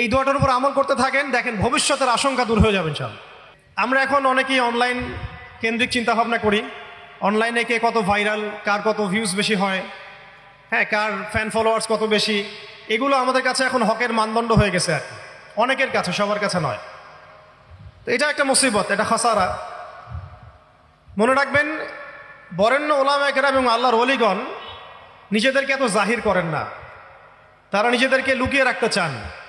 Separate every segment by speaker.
Speaker 1: এই দোয়াটার উপর আমল করতে থাকেন, দেখেন ভবিষ্যতের আশঙ্কা দূর হয়ে যাবেন ইনশাআল্লাহ। আমরা এখন অনেকেই অনলাইন কেন্দ্রিক চিন্তা ভাবনা করি অনলাইনে কে কত ভাইরাল কার কত ভিউজ বেশি হয় হ্যাঁ কার ফ্যান ফলোয়ার্স কত বেশি, এগুলো আমাদের কাছে এখন হকের মানদণ্ড হয়ে গেছে আর অনেকের কাছে, সবার কাছে নয়। তো এটা একটা মুসিবত, এটা খাসারা। মনে রাখবেন, বরেণ্য ওলামা একরাম এবং আল্লাহর অলিগণ নিজেদেরকে এত জাহির করেন না। তারা নিজেদেরকে লুকিয়ে রাখতে চান।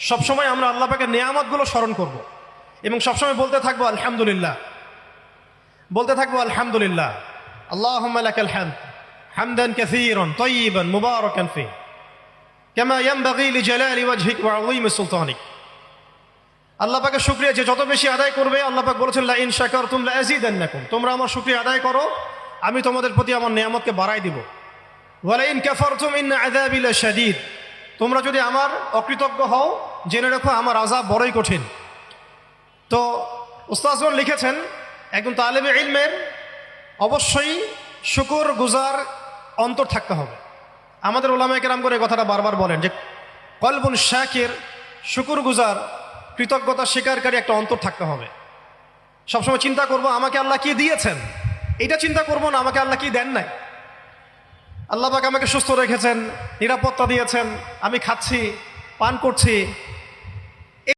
Speaker 1: সবসময় আমরা আল্লাহ পাকের নিয়ামতগুলো স্মরণ করব। এবং সবসময় বলতে থাকব, আলহামদুলিল্লাহ। বলতে থাকব, আলহামদুলিল্লাহ। আল্লাহ হ্যামদ হামদান কাসীরান তয়্যিবান মুবারাকান ফি। কামা ইয়ানবাগি লিজালালি ওয়াজহিক ওয়া আযীমি সুলতানিক। আল্লাহ পাকের শুকরিয়া যে যত বেশি আদায় করবে, আল্লাহ পাক বলেছেন লা ইন শাকারতুম লা আযীদান্নাকুম তোমরা আমার শুকরিয়া আদায় করো, আমি তোমাদের প্রতি আমার নিয়ামতকে বাড়াই দিব। ওয়ালা ইন কাফারতুম ইন আযাবি লাশাদীদ। তোমরা যদি আমার অকৃতজ্ঞ হও জেনে রাখো, আমার আযাব বড়ই কঠিন। তো উস্তাজগণ লিখেছেন, একজন তালেবে ইলমের, অবশ্যই শুকুর গুজার অন্তর থাকতে হবে। আমাদের ওলামায় কেরাম করে কথাটা বারবার বলেন যে, কলবুন শাকের, শুকুর গুজার, কৃতজ্ঞতা স্বীকারকারী একটা অন্তর থাকতে হবে। সবসময় চিন্তা করব, আমাকে আল্লাহ কি দিয়েছেন? এটা চিন্তা করব না, আমাকে আল্লাহ কি দেন নাই? আল্লাহ পাক আমাকে সুস্থ রেখেছেন, নিরাপত্তা দিয়েছেন, আমি খাচ্ছি, পান করছি